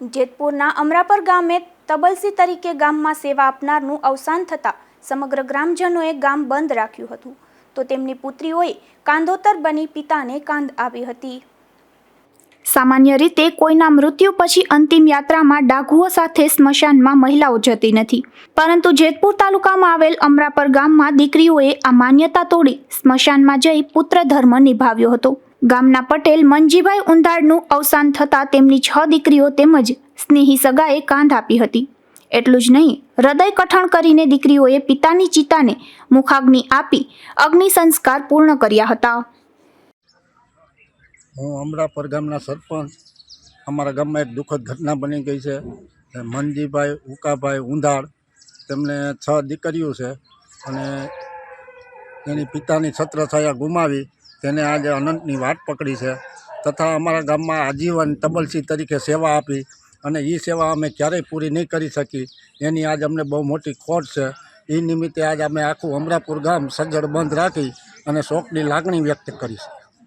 જેતપુરના અમરાપર ગામે તબલસી તરીકે ગામમાં સેવા આપનારનું અવસાન થતાં સમગ્ર ગ્રામજનોએ ગામ બંધ રાખ્યું હતું. તો તેમની પુત્રીઓએ કાંધોતર બની પિતાને કાંધ આવી હતી. સામાન્ય રીતે કોઈના મૃત્યુ પછી અંતિમ યાત્રામાં ડાઘુઓ સાથે સ્મશાનમાં મહિલાઓ જતી નથી. પરંતુ જેતપુર તાલુકામાં આવેલ અમરાપર ગામમાં દીકરીઓએ આ માન્યતા તોડી સ્મશાનમાં જઈ પુત્ર ધર્મ નિભાવ્યો હતો. ગામના પટેલ મનજીભાઈ ઉંધાડનું અવસાન થતાં તેમની છ દીકરીઓ તેમજ સ્નેહી સગાએ કાંધ આપી હતી. એટલું જ નહીં, હૃદય કઠણ કરીને દીકરીઓએ પિતાની ચિતાને મુખાગ્નિ આપી અગ્નિ સંસ્કાર પૂર્ણ કર્યા હતા. હું અમરાપર ગામના સરપંચ. અમારા ગામમાં એક દુઃખદ ઘટના બની ગઈ છે. મનજીભાઈ ઉકાભાઈ ઉંધાડ તેમને છ દીકરીઓ છે અને એની પિતાની છત્રછાયા ગુમાવી તેને આજે અનંતની વાટ પકડી છે. તથા અમારા ગામમાં આજીવન તબલસી તરીકે સેવા આપી અને એ સેવા અમે ક્યારેય પૂરી નહીં કરી શકી. એની આજ અમને બહુ મોટી ખોટ છે. એ નિમિત્તે આજ અમે આખું અમરાપુર ગામ સજ્જડ બંધ રાખી અને શોકની લાગણી વ્યક્ત કરી